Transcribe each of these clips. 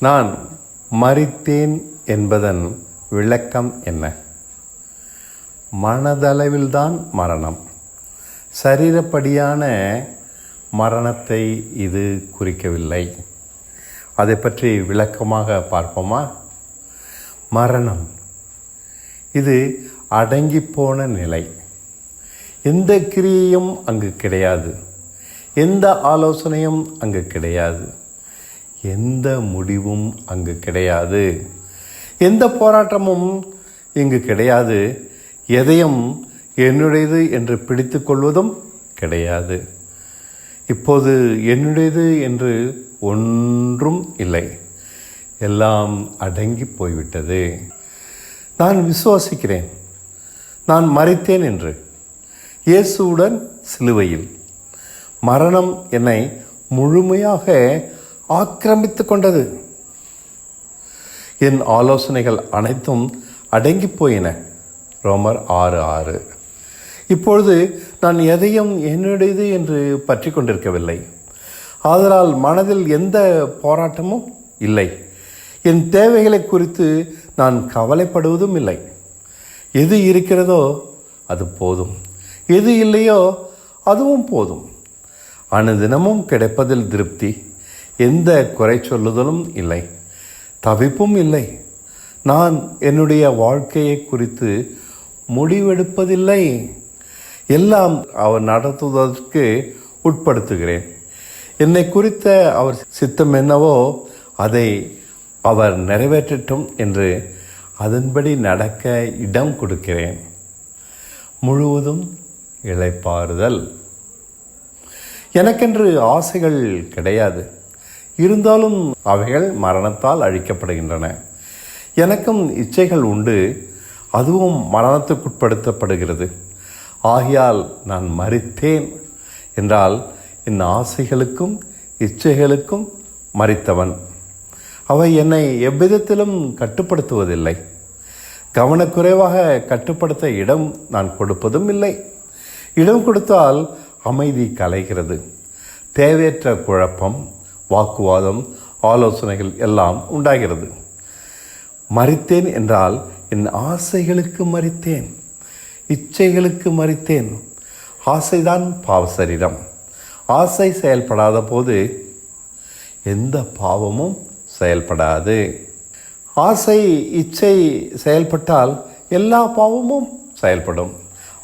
நான் மறித்தேன் என்பதன் விளக்கம் என்ன? மனதளவில்தான் மரணம். சரீரப்படியான மரணத்தை இது குறிக்கவில்லை. அதை பற்றி விளக்கமாக பார்ப்போமா? மரணம். இது அடங்கி போன நிலை. எந்த கிரியையும் அங்கு கிடையாது. எந்த ஆலோசனையும் அங்கு கிடையாது. எந்த முடிவும் அங்கு கிடையாது. எந்த போராட்டமும் இங்கு கிடையாது. எதையும் என்னுடையது என்று பிடித்து கொள்வதும் கிடையாது. இப்போது என்னுடையது என்று ஒன்றும் இல்லை. எல்லாம் அடங்கி போய்விட்டது. நான் விசுவாசிக்கிறேன். நான் மறைத்தேன் என்று. இயேசுவுடன் சிலுவையில். மரணம் என்னை முழுமையாக ஆக்கிரமித்து கொண்டது என் ஆலோசனைகள் அனைத்தும் அடங்கி போயின ரோமர் ஆறு ஆறு. இப்பொழுது நான் எதையும் என்னுடையது என்று பற்றி கொண்டிருக்கவில்லை. ஆதலால் மனதில் எந்த போராட்டமும் இல்லை. என் தேவைகளை குறித்து நான் கவலைப்படுவதும் இல்லை. எது இருக்கிறதோ அது போதும். எது இல்லையோ அதுவும் போதும். அனுதினமும் கிடைப்பதில் திருப்தி. எந்த குறை சொல்லுதலும் இல்லை. தவிப்பும் இல்லை. நான் என்னுடைய வாழ்க்கையை குறித்து முடிவெடுப்பதில்லை. எல்லாம் அவர் நடத்துவதற்கு உட்படுத்துகிறேன். என்னை குறித்த அவர் சித்தம் என்னவோ அதை அவர் நிறைவேற்றட்டும் என்று அதன்படி நடக்க இடம் கொடுக்கிறேன். முழுவதும் இழைப்பாறுதல் எனக்கென்று ஆசைகள் கிடையாது. இருந்தாலும் அவைகள் மரணத்தால் அழிக்கப்படுகின்றன. எனக்கும் இச்சைகள் உண்டு. அதுவும் மரணத்துக்குட்படுத்தப்படுகிறது. ஆகையால் நான் மறித்தேன் என்றால் என் ஆசைகளுக்கும் இச்சைகளுக்கும் மறித்தவன். அவை என்னை எவ்விதத்திலும் கட்டுப்படுத்துவதில்லை. கவனக்குறைவாக கட்டுப்படுத்த இடம் நான் கொடுப்பதும் இல்லை. இடம் கொடுத்தால் அமைதி கலைகிறது. தேவையற்ற குழப்பம் வாக்குவாதம் ஆலோசனைகள் எல்லாம் உண்டாகிறது. மறித்தேன் என்றால் என் ஆசைகளுக்கு மறித்தேன் இச்சைகளுக்கு மறித்தேன். ஆசைதான் பாவ சரீரம். ஆசை செயல்படாத போது எந்த பாவமும் செயல்படாது. ஆசை இச்சை செயல்பட்டால் எல்லா பாவமும் செயல்படும்.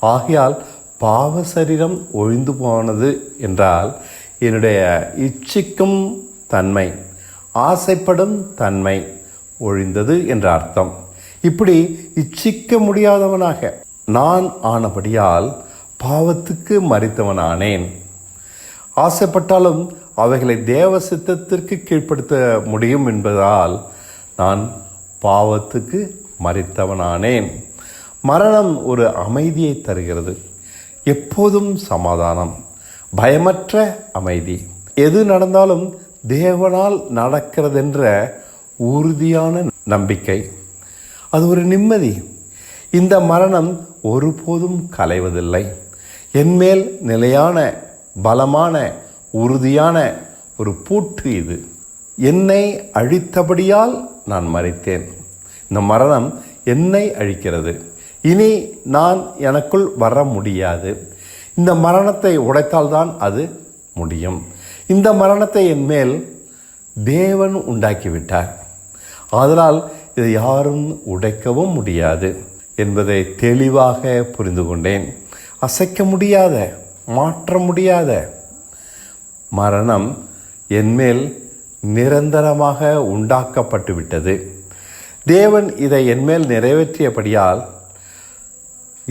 ஆகையால் பாவ சரீரம் ஒழிந்து போனது என்றால் என்னுடைய இச்சிக்கும் தன்மை ஆசைப்படும் தன்மை ஒழிந்தது என்ற அர்த்தம். இப்படி இச்சிக்க முடியாதவனாக நான் ஆனபடியால் பாவத்துக்கு மறித்தவனானேன். ஆசைப்பட்டாலும் அவைகளை தேவ சித்தத்திற்கு கீழ்ப்படுத்த முடியும் என்பதால் நான் பாவத்துக்கு மறித்தவனானேன். மரணம் ஒரு அமைதியை தருகிறது. எப்போதும் சமாதானம். பயமற்ற அமைதி. எது நடந்தாலும் தேவனால் நடக்கிறதென்ற உறுதியான நம்பிக்கை. அது ஒரு நிம்மதி. இந்த மரணம் ஒருபோதும் கலைவதில்லை. என்மேல் நிலையான பலமான உறுதியான ஒரு பூட்டு இது. என்னை அழித்தபடியால் நான் மறைத்தேன். இந்த மரணம் என்னை அழிக்கிறது. இனி நான் எனக்குள் வர முடியாது. இந்த மரணத்தை உடைத்தால்தான் அது முடியும். இந்த மரணத்தை என் மேல் தேவன் உண்டாக்கிவிட்டார். ஆதலால் இதை யாரும் உடைக்கவும் முடியாது என்பதை தெளிவாக புரிந்து கொண்டேன். அசைக்க முடியாத மாற்ற முடியாத மரணம் என்மேல் நிரந்தரமாக உண்டாக்கப்பட்டு விட்டது தேவன் இதை என்மேல் நிறைவேற்றியபடியால்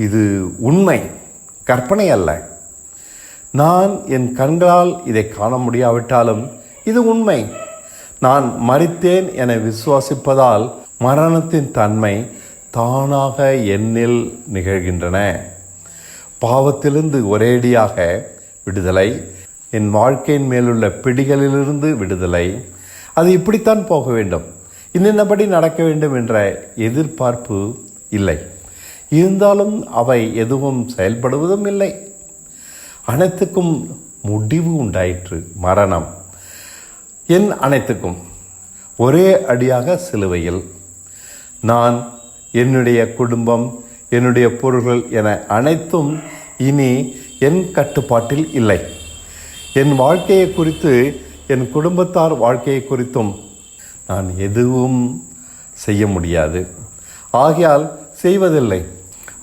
இது உண்மை. கற்பனை அல்ல. நான் என் கண்களால் இதை காண முடியாவிட்டாலும் இது உண்மை. நான் மறித்தேன் என விசுவாசிப்பதால் மரணத்தின் தன்மை தானாக என்னில் நிகழ்கின்றன. பாவத்திலிருந்து ஒரேடியாக விடுதலை என் வாழ்க்கையின் மேலுள்ள பிடிகளிலிருந்து விடுதலை. அது இப்படித்தான் போக வேண்டும். இன்னின்னபடி நடக்க வேண்டும் என்ற எதிர்பார்ப்பு இல்லை. இருந்தாலும் அவை எதுவும் செயல்படுவதும் இல்லை. அனைத்துக்கும் முடிவு உண்டாயிற்று. மரணம். என் அனைத்துக்கும் ஒரே அடியாக சிலுவையில். நான் என்னுடைய குடும்பம் என்னுடைய பொருள்கள் என அனைத்தும் இனி என் கட்டுப்பாட்டில் இல்லை. என் வாழ்க்கையை குறித்து என் குடும்பத்தார் வாழ்க்கையை குறித்தும் நான் எதுவும் செய்ய முடியாது. ஆகையால் செய்வதில்லை.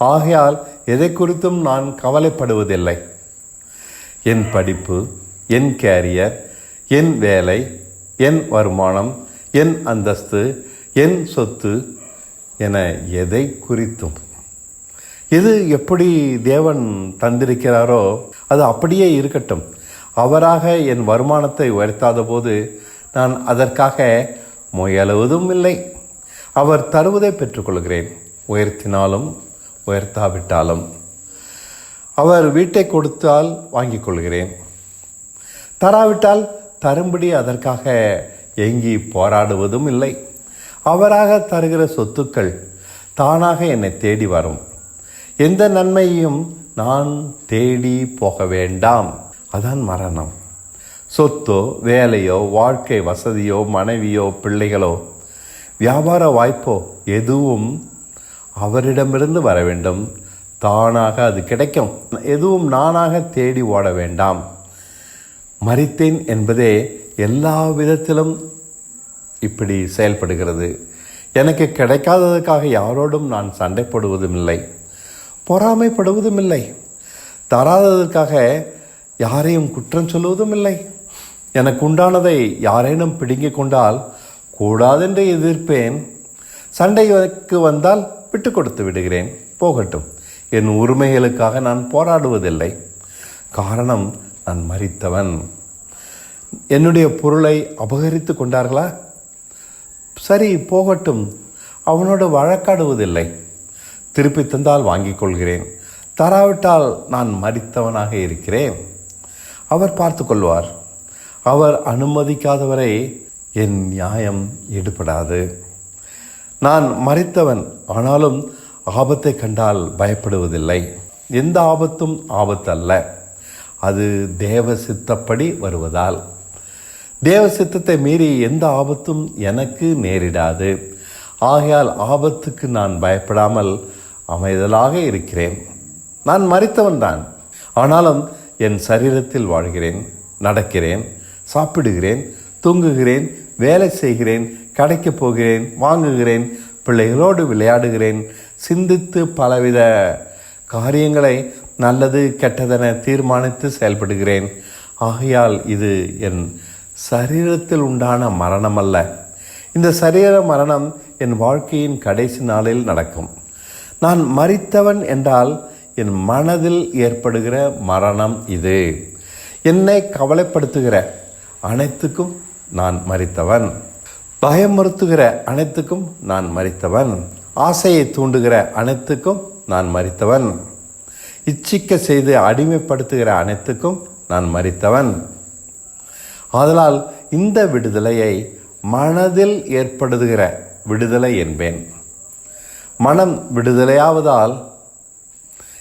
ஆகையால் எதை குறித்தும் நான் கவலைப்படுவதில்லை. என் படிப்பு என் கேரியர் என் வேலை என் வருமானம் என் அந்தஸ்து என் சொத்து என எதை குறித்தும். எது எப்படி தேவன் தந்திருக்கிறாரோ அது அப்படியே இருக்கட்டும். அவராக என் வருமானத்தை உயர்த்தாத போது நான் அதற்காக முயலுவதும் இல்லை. அவர் தருவதை பெற்றுக்கொள்கிறேன். உயர்த்தினாலும் உயர்த்தாவிட்டாலும் அவர் வீட்டை கொடுத்தால் வாங்கிக் கொள்கிறேன். தராவிட்டால் தரும்படி அதற்காக எங்கி போராடுவதும் இல்லை. அவராக தருகிற சொத்துக்கள் தானாக என்னை தேடி வரும். எந்த நன்மையையும் நான் தேடி போக வேண்டாம். அதான் மரணம். சொத்தோ வேலையோ வாழ்க்கை வசதியோ மனைவியோ பிள்ளைகளோ வியாபார வாய்ப்போ எதுவும் அவரிடமிருந்து வர வேண்டும் தானாக அது கிடைக்கும். எதுவும் நானாக தேடி ஓட வேண்டாம். மறித்தேன் என்பதே எல்லா விதத்திலும் இப்படி செயல்படுகிறது. எனக்கு கிடைக்காததுக்காக யாரோடும் நான் சண்டைப்படுவதும் இல்லை பொறாமைப்படுவதும் இல்லை தராததற்காக யாரையும் குற்றம் சொல்லுவதும் இல்லை எனக்கு உண்டானதை யாரேனும் பிடுங்கிக் கொண்டால் கூடாதென்று எதிர்ப்பேன். சண்டைக்கு வந்தால் விட்டு கொடுத்து விடுகிறேன். போகட்டும். என் உரிமைகளுக்காக நான் போராடுவதில்லை. காரணம் நான் மறித்தவன் என்னுடைய பொருளை அபகரித்து கொண்டார்களா? சரி போகட்டும். அவனோடு வழக்காடுவதில்லை. திருப்பி தந்தால் வாங்கிக் கொள்கிறேன். தராவிட்டால் நான் மறித்தவனாக இருக்கிறேன். அவர் பார்த்து கொள்வார். அவர் அனுமதிக்காதவரை என் நியாயம் ஈடுபடாது. நான் மறித்தவன் ஆனாலும் ஆபத்தை கண்டால் பயப்படுவதில்லை. எந்த ஆபத்தும் ஆபத்தல்ல. அது தேவ சித்தப்படி வருவதால். தேவ சித்தத்தை மீறி எந்த ஆபத்தும் எனக்கு நேரிடாது. ஆகையால் ஆபத்துக்கு நான் பயப்படாமல் அமைதலாக இருக்கிறேன். நான் மறித்தவன் தான். ஆனாலும் என் சரீரத்தில் வாழ்கிறேன் நடக்கிறேன் சாப்பிடுகிறேன் தூங்குகிறேன் வேலை செய்கிறேன் கடைக்கு போகிறேன் வாங்குகிறேன் பிள்ளைகளோடு விளையாடுகிறேன் சிந்தித்து பலவித காரியங்களை நல்லது கெட்டதென தீர்மானித்து செயல்படுகிறேன். ஆகையால் இது என் சரீரத்தில் உண்டான மரணம் அல்ல இந்த சரீர மரணம் என் வாழ்க்கையின் கடைசி நாளில் நடக்கும். நான் மறித்தவன் என்றால் என் மனதில் ஏற்படுகிற மரணம் இது. என்னை கவலைப்படுத்துகிற அனைத்துக்கும் நான் மறித்தவன் பயமுறுத்துகிற அனைத்துக்கும் நான் மறித்தவன். ஆசையை தூண்டுகிற அனைத்துக்கும் நான் மறித்தவன். இச்சிக்க செய்து அடிமைப்படுத்துகிற அனைத்துக்கும் நான் மறித்தவன். ஆதலால் இந்த விடுதலையை மனதில் ஏற்படுத்துகிற விடுதலை என்பேன். மனம் விடுதலையாவதால்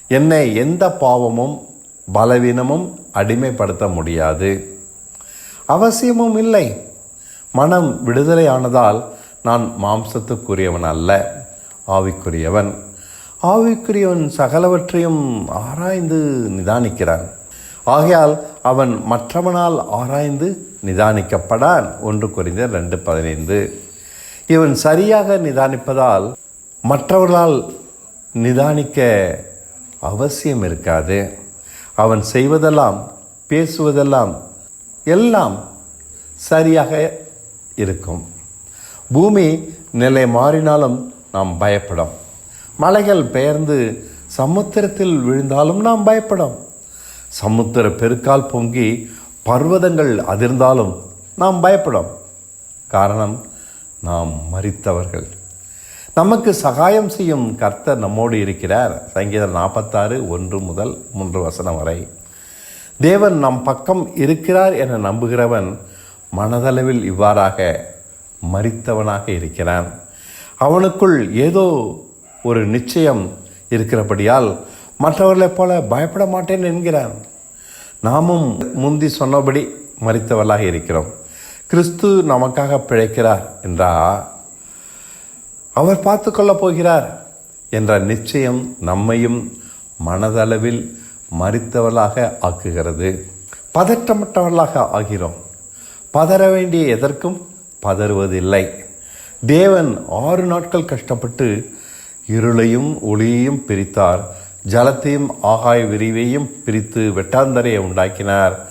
என்னை எந்த பாவமும் பலவீனமும் அடிமைப்படுத்த முடியாது. அவசியமும் இல்லை. மனம் விடுதலையானதால் நான் மாம்சத்துக்குரியவன் அல்ல ஆவிக்குரியவன். ஆவிக்குரியவன் சகலவற்றையும் ஆராய்ந்து நிதானிக்கிறான். ஆகையால் அவன் மற்றவனால் ஆராய்ந்து நிதானிக்கப்படான். ஒன்று குறைந்த ரெண்டு பதினைந்து. இவன் சரியாக நிதானிப்பதால் மற்றவர்களால் நிதானிக்க அவசியம் இருக்காது. அவன் செய்வதெல்லாம் பேசுவதெல்லாம் எல்லாம் சரியாக இருக்கும். பூமி நிலை மாறினாலும் நாம் பயப்படும். மலைகள் பெயர்ந்து சமுத்திரத்தில் விழுந்தாலும் நாம் பயப்படும். சமுத்திர பெருக்கால் பொங்கி பர்வதங்கள் அதிர்ந்தாலும் நாம் பயப்படும். காரணம் நாம் மறித்தவர்கள். நமக்கு சகாயம் செய்யும் கர்த்தர் நம்மோடு இருக்கிறார். சங்கீதம் நாற்பத்தாறு ஒன்று முதல் மூன்று வசனம் வரை. தேவன் நம் பக்கம் இருக்கிறார் என நம்புகிறவன் மனதளவில் இவ்வாறாக மறித்தவனாக இருக்கிறான். அவனுக்குள் ஏதோ ஒரு நிச்சயம் இருக்கிறபடியால் மற்றவர்களைப் போல பயப்பட மாட்டேன் என்கிறான். நாமும் முந்தி சொன்னபடி மறித்தவர்களாக இருக்கிறோம். கிறிஸ்து நமக்காக பிழைக்கிறார் என்றா? அவர் பார்த்து கொள்ளப் போகிறார் என்ற நிச்சயம் நம்மையும் மனதளவில் மறித்தவர்களாக ஆக்குகிறது. பதற்றமற்றவர்களாக ஆகிறோம். பதற வேண்டிய எதற்கும் பதறுவதில்லை. தேவன் ஆறு நாட்கள் கஷ்டப்பட்டு இருளையும் ஒளியையும் பிரித்தார். ஜலத்தையும் ஆகாய விரிவையும் பிரித்து வெட்டாந்தரையை உண்டாக்கினார்.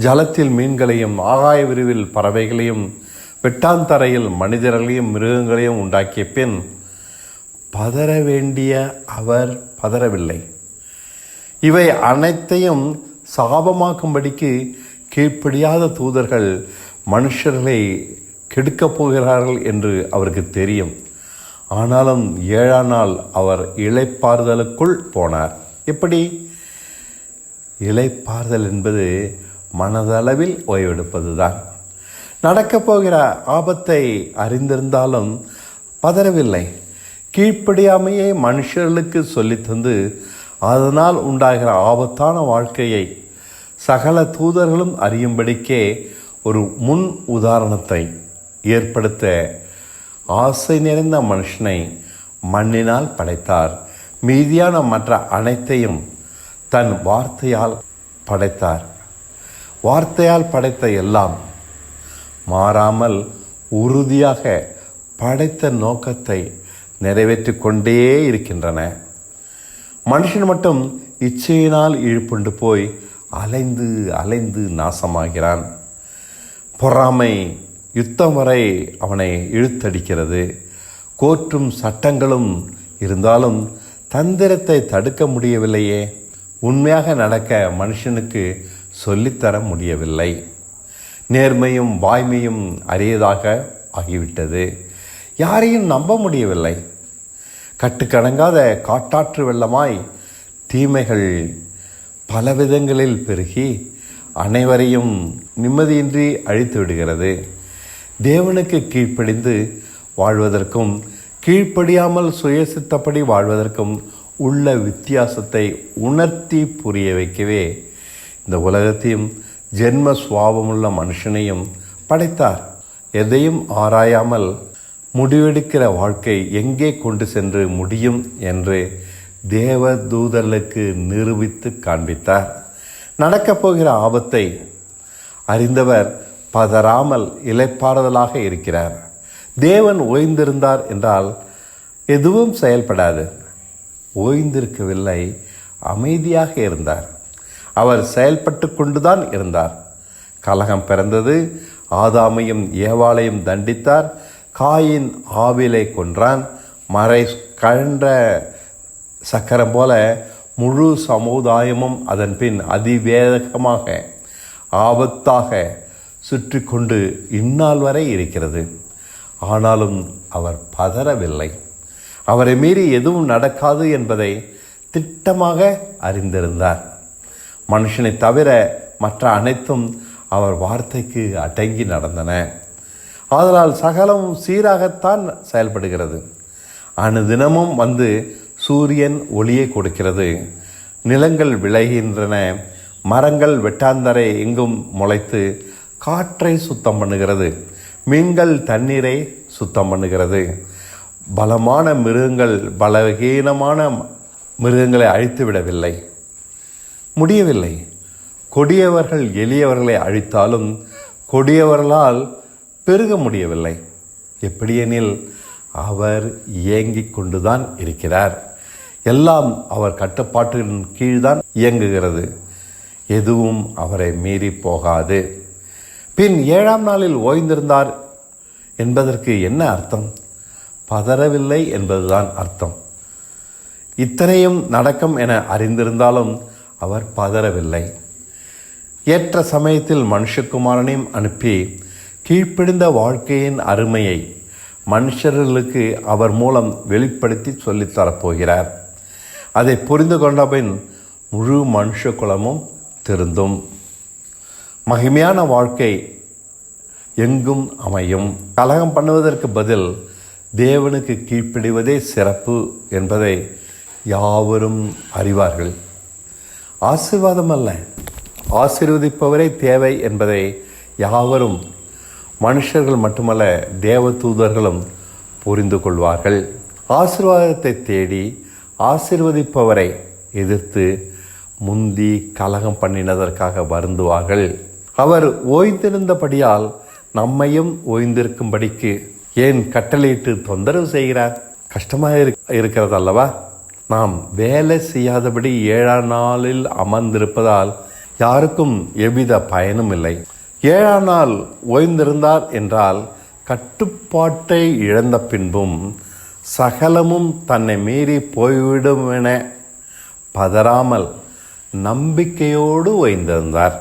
ஜலத்தில் மீன்களையும் ஆகாய விரிவில் பறவைகளையும் வெட்டாந்தரையில் மனிதர்களையும் மிருகங்களையும் உண்டாக்கிய பின் பதற வேண்டிய அவர் பதறவில்லை. இவை அனைத்தையும் சாபமாக்கும்படிக்கு கீழ்ப்படியாத தூதர்கள் மனுஷர்களை கெடுக்கப் போகிறார்கள் என்று அவருக்கு தெரியும். ஆனாலும் ஏழாம் நாள் அவர் இலைப்பாறுதலுக்குள் போனார். எப்படி? இலைப்பாறுதல் என்பது மனதளவில் ஓய்வெடுப்பது தான் நடக்கப் போகிற ஆபத்தை அறிந்திருந்தாலும் பதறவில்லை. கீழ்ப்படியாமையை மனுஷர்களுக்கு சொல்லித்தந்து அதனால் உண்டாகிற ஆபத்தான வாழ்க்கையை சகல தூதர்களும் அறியும்படிக்கே ஒரு முன் உதாரணத்தை ஏற்படுத்த ஆசை நிறைந்த மனுஷனை மண்ணினால் படைத்தார். மீதியான மற்ற அனைத்தையும் தன் வார்த்தையால் படைத்தார். வார்த்தையால் படைத்த எல்லாம் மாறாமல் உறுதியாக படைத்த நோக்கத்தை நிறைவேற்றி கொண்டே இருக்கின்றன. மனுஷன் மட்டும் இச்சையினால் இழுப்புண்டு போய் அலைந்து அலைந்து நாசமாகிறான். பொறாமை யுத்தம் வரை அவனை இழுத்தடிக்கிறது. கோற்றும் சட்டங்களும் இருந்தாலும் தந்திரத்தை தடுக்க முடியவில்லையே. உண்மையாக நடக்க மனுஷனுக்கு சொல்லித்தர முடியவில்லை. நேர்மையும் வாய்மையும் அரியதாக ஆகிவிட்டது. யாரையும் நம்ப முடியவில்லை. கட்டுக்கடங்காத காட்டாற்று வெள்ளமாய் தீமைகள் பல விதங்களில் பெருகி அனைவரையும் நிம்மதியின்றி அழித்து விடுகிறது. தேவனுக்கு கீழ்ப்படிந்து வாழ்வதற்கும் கீழ்ப்படியாமல் சுயசித்தப்படி வாழ்வதற்கும் உள்ள வித்தியாசத்தை உணர்த்தி புரிய வைக்கவே இந்த உலகத்தையும் ஜென்ம சுவாபமுள்ள மனுஷனையும் படைத்தார். எதையும் ஆராயாமல் முடிவெடுக்கிற வாழ்க்கை எங்கே கொண்டு சென்று முடியும் என்று தேவ தூதர்களுக்கு நிரூபித்து காண்பித்தார். நடக்கப் போகிற ஆபத்தை அறிந்தவர் பதறாமல் இலைப்பாறுதலாக இருக்கிறார். தேவன் ஓய்ந்திருந்தார் என்றால் எதுவும் செயல்படாது. ஓய்ந்திருக்கவில்லை அமைதியாக இருந்தார். அவர் செயல்பட்டு கொண்டுதான் இருந்தார். கலகம் பிறந்தது ஆதாமையும் ஏவாளையும் தண்டித்தார். காயின் ஆவிலை கொன்றான். மறை கழன்ற சக்கரம் போல முழு சமுதாயமும் அதன் பின் அதிவேகமாக ஆபத்தாக சுற்றி கொண்டு இந்நாள் வரை இருக்கிறது. ஆனாலும் அவர் பதறவில்லை. அவரை மீறி எதுவும் நடக்காது என்பதை திட்டமாக அறிந்திருந்தார். மனுஷனை தவிர மற்ற அனைத்தும் அவர் வார்த்தைக்கு அடங்கி நடந்தன. ஆதலால் சகலமும் சீராகத்தான் செயல்படுகிறது. அனுதினமும் வந்து சூரியன் ஒளியை கொடுக்கிறது. நிலங்கள் விளைகின்றன. மரங்கள் வெட்டாந்தரை எங்கும் முளைத்து காற்றை சுத்தம் பண்ணுகிறது. மீன்கள் தண்ணீரை சுத்தம் பண்ணுகிறது. பலமான மிருகங்கள் பலவீனமான மிருகங்களை அழித்து விடவில்லை. முடியவில்லை. கொடியவர்கள் எளியவர்களை அழித்தாலும் கொடியவர்களால் பெருக முடியவில்லை. எப்படியெனில் அவர் இயங்கிக் கொண்டுதான் இருக்கிறார். எல்லாம் அவர் கட்டுப்பாட்டின் கீழ்தான் இயங்குகிறது. எதுவும் அவரை மீறி போகாது. பின் ஏழாம் நாளில் ஓய்ந்திருந்தார் என்பதற்கு என்ன அர்த்தம்? பதறவில்லை என்பதுதான் அர்த்தம். இத்தனையும் நடக்கும் என அறிந்திருந்தாலும் அவர் பதறவில்லை. ஏற்ற சமயத்தில் மனுஷகுமாரனையும் அனுப்பி கீழ்ப்பிடிந்த வாழ்க்கையின் அருமையை மனுஷர்களுக்கு அவர் மூலம் வெளிப்படுத்தி சொல்லித்தரப்போகிறார். போகிறார் அதை புரிந்து கொண்டபின் முழு மனுஷ குலமும் திருந்தும். மகிமையான வாழ்க்கை எங்கும் அமையும். கலகம் பண்ணுவதற்கு பதில் தேவனுக்கு கீழ்ப்பிடுவதே சிறப்பு என்பதை யாவரும் அறிவார்கள். ஆசீர்வாதம் அல்ல ஆசீர்வதிப்பவரே தேவை என்பதை யாவரும் மனுஷர்கள் மட்டுமல்ல தேவதூதர்களும் புரிந்து கொள்வார்கள். ஆசீர்வாதத்தை தேடி ஆசிர்வதிப்பவரை எதிர்த்து முந்தி கலகம் பண்ணினதற்காக வருந்துவார்கள். அவர் ஓய்ந்திருந்தபடியால் நம்மையும் ஓய்ந்திருக்கும்படிக்கு ஏன் கட்டளையிட்டு தொந்தரவு செய்கிறார்? கஷ்டமாக இருக்- இருக்கிறது அல்லவா நாம் வேலை செய்யாதபடி ஏழாம் நாளில் அமர்ந்திருப்பதால் யாருக்கும் எவ்வித பயனும் இல்லை. ஏழாம் நாள் ஓய்ந்திருந்தார் என்றால் கட்டுப்பாட்டை இழந்த பின்பும் சகலமும் தன்னை மீறி போய்விடும் என பதறாமல் நம்பிக்கையோடு ஓய்ந்திருந்தார்.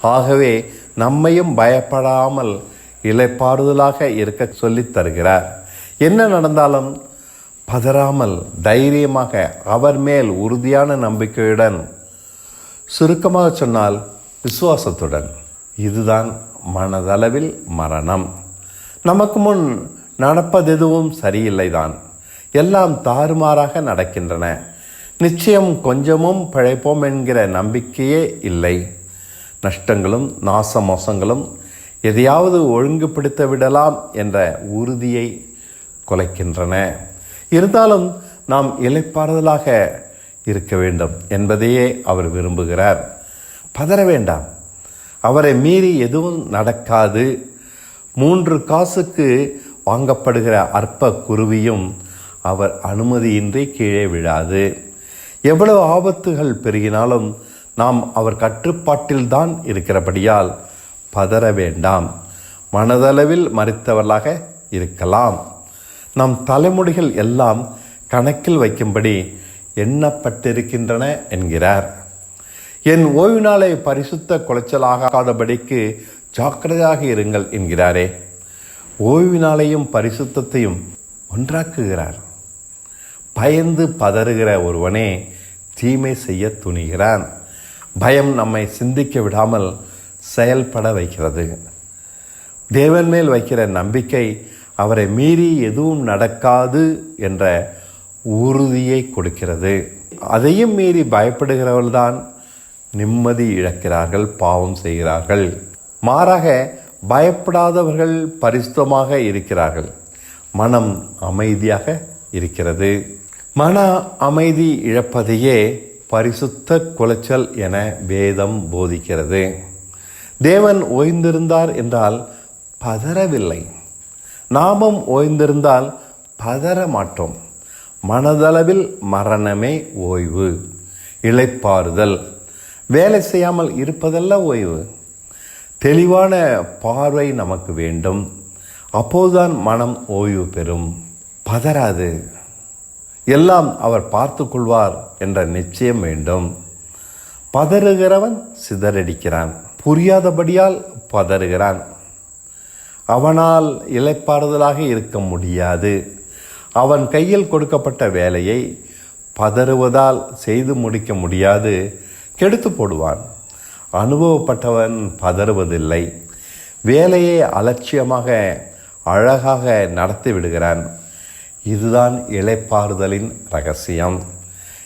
ஆகவே நம்மையும் பயப்படாமல் இலைப்பாறுதலாக இருக்க சொல்லித் தருகிறார். என்ன நடந்தாலும் பதறாமல் தைரியமாக அவர் மேல் உறுதியான நம்பிக்கையுடன் சுருக்கமாக சொன்னால் விசுவாசத்துடன். இதுதான் மனதளவில் மரணம். நமக்கு முன் நடப்பதெதுவும் சரியில்லைதான். எல்லாம் தாறுமாறாக நடக்கின்றன. நிச்சயம் கொஞ்சமும் பிழைப்போம் என்கிற நம்பிக்கையே இல்லை. நஷ்டங்களும் நாச மோசங்களும் எதையாவது ஒழுங்குபடுத்த விடலாம் என்ற உறுதியை குலைக்கின்றன. இருந்தாலும் நாம் இலைப்பாறுதலாக இருக்க வேண்டும் என்பதையே அவர் விரும்புகிறார். பதற வேண்டாம். அவரை மீறி எதுவும் நடக்காது. மூன்று காசுக்கு வாங்கப்படுகிற அற்ப குருவியும் அவர் அனுமதியின்றி கீழே விழாது. எவ்வளவு ஆபத்துகள் பெருகினாலும் நாம் அவர் கட்டுப்பாட்டில்தான் இருக்கிறபடியால் பதற வேண்டாம். மனதளவில் மறித்தவர்களாக இருக்கலாம். நம் தலைமுடிகள் எல்லாம் கணக்கில் வைக்கும்படி எண்ணப்பட்டிருக்கின்றன என்கிறார். என் ஓய்வு நாளை பரிசுத்த குலைச்சலாகாதபடிக்கு ஜாக்கிரதையாக இருங்கள் என்கிறாரே. ஓய்வினாலையும் பரிசுத்தையும் பரிசுத்தத்தையும் ஒன்றாக்குகிறார். பயந்து பதறுகிற ஒருவனே தீமை செய்ய துணிகிறான். பயம் நம்மை சிந்திக்க விடாமல் செயல்பட வைக்கிறது. தேவன் மேல் வைக்கிற நம்பிக்கை அவரை மீறி எதுவும் நடக்காது என்ற உறுதியை கொடுக்கிறது. அதையும் மீறி பயப்படுகிறவர்கள்தான் நிம்மதி இழக்கிறார்கள் பாவம் செய்கிறார்கள். மாறாக பயப்படாதவர்கள் பரிசுத்தமாக இருக்கிறார்கள். மனம் அமைதியாக இருக்கிறது. மன அமைதி இழப்பதையே பரிசுத்த குலைச்சல் என வேதம் போதிக்கிறது. தேவன் ஓய்ந்திருந்தார் என்றால் பதறவில்லை. நாமம் ஓய்ந்திருந்தால் பதற மாட்டோம். மனதளவில் மரணமே ஓய்வு. இழைப்பாறுதல் வேலை செய்யாமல் இருப்பதல்ல ஓய்வு. தெளிவான பார்வை நமக்கு வேண்டும். அப்போதுதான் மனம் ஓய்வு பெறும். பதறாது. எல்லாம் அவர் பார்த்து கொள்வார் என்ற நிச்சயம் வேண்டும். பதறுகிறவன் சிதறடிக்கிறான். புரியாதபடியால் பதறுகிறான். அவனால் இலைப்பாறுதலாக இருக்க முடியாது. அவன் கையில் கொடுக்கப்பட்ட வேலையை பதறுவதால் செய்து முடிக்க முடியாது. கெடுத்து போடுவான். அனுபவப்பட்டவன் பதறுவதில்லை. வேலையை அலட்சியமாக அழகாக நடத்தி விடுகிறான். இதுதான் இளைப்பாறுதலின் ரகசியம்.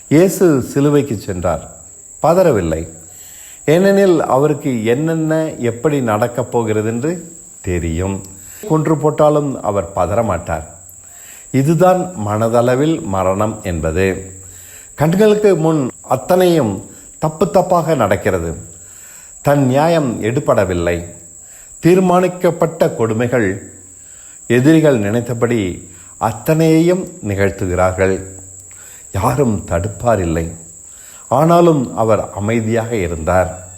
இயேசு சிலுவைக்கு சென்றார். பதறவில்லை. ஏனெனில் அவருக்கு என்னென்ன எப்படி நடக்கப் போகிறது என்று தெரியும். கொன்று போட்டாலும் அவர் பதறமாட்டார். இதுதான் மனதளவில் மரணம் என்பது. கண்களுக்கு முன் அத்தனையும் தப்பு தப்பாக நடக்கிறது. தன் நியாயம் எடுபடவில்லை. தீர்மானிக்கப்பட்ட கொடுமைகள் எதிரிகள் நினைத்தபடி அத்தனையையும் நிகழ்த்துகிறார்கள். யாரும் தடுப்பார் இல்லை ஆனாலும் அவர் அமைதியாக இருந்தார்.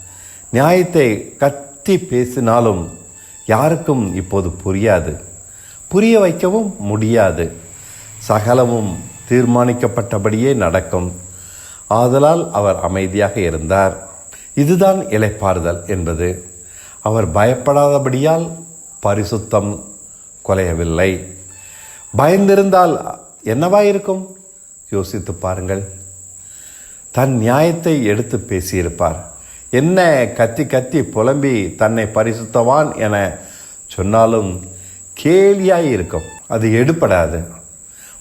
நியாயத்தை கத்தி பேசினாலும் யாருக்கும் இப்போது புரியாது. புரிய வைக்கவும் முடியாது. சகலமும் தீர்மானிக்கப்பட்டபடியே நடக்கும். ஆதலால் அவர் அமைதியாக இருந்தார். இதுதான் இலைப்பாறுதல் என்பது. அவர் பயப்படாதபடியால் பரிசுத்தம் குலையவில்லை. பயந்திருந்தால் என்னவாயிருக்கும்? யோசித்து பாருங்கள். தன் நியாயத்தை எடுத்து பேசியிருப்பார். என்ன கத்தி கத்தி புலம்பி தன்னை பரிசுத்தவான் என சொன்னாலும் கேலியாய் இருக்கும் அது எடுபடாது.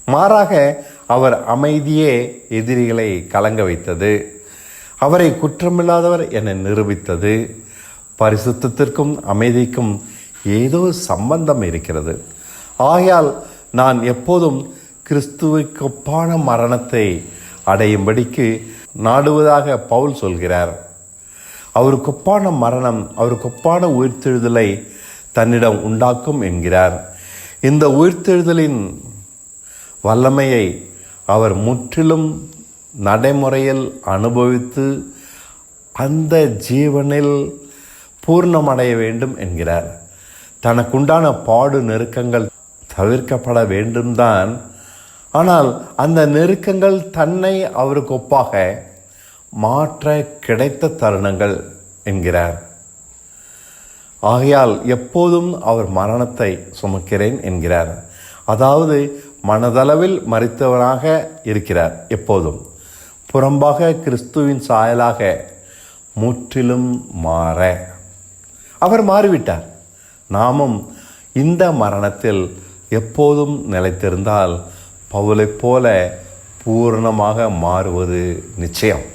மாறாக அவர் அமைதியே எதிரிகளை கலங்க வைத்தது. அவரை குற்றமில்லாதவர் என நிரூபித்தது. பரிசுத்தத்திற்கும் அமைதிக்கும் ஏதோ சம்பந்தம் இருக்கிறது. ஆகையால் நான் எப்போதும் கிறிஸ்துவுக்கொப்பான மரணத்தை அடையும்படிக்கு நாடுவதாக பவுல் சொல்கிறார். அவருக்கொப்பான மரணம் அவருக்கொப்பான உயிர்த்தெழுதலை தன்னிடம் உண்டாக்கும் என்கிறார். இந்த உயிர்த்தெழுதலின் வல்லமையை அவர் முற்றிலும் நடைமுறையில் அனுபவித்து அந்த ஜீவனில் பூர்ணமடைய வேண்டும் என்கிறார். தனக்குண்டான பாடு நெருக்கங்கள் தவிர்க்கப்பட வேண்டும் தான் ஆனால் அந்த நெருக்கங்கள் தன்னை அவருக்கு ஒப்பாக மாற்ற கிடைத்த தருணங்கள் என்கிறார். ஆகையால் எப்போதும் அவர் மரணத்தை சுமக்கிறேன் என்கிறார். அதாவது மனதளவில் மறித்தவராக இருக்கிறார் எப்போதும். புறம்பாக கிறிஸ்துவின் சாயலாக முற்றிலும் மாற. அவர் மாறிவிட்டார். நாமும் இந்த மரணத்தில் எப்போதும் நிலைத்திருந்தால் பவுலைப் போல பூரணமாக மாறுவது நிச்சயம்.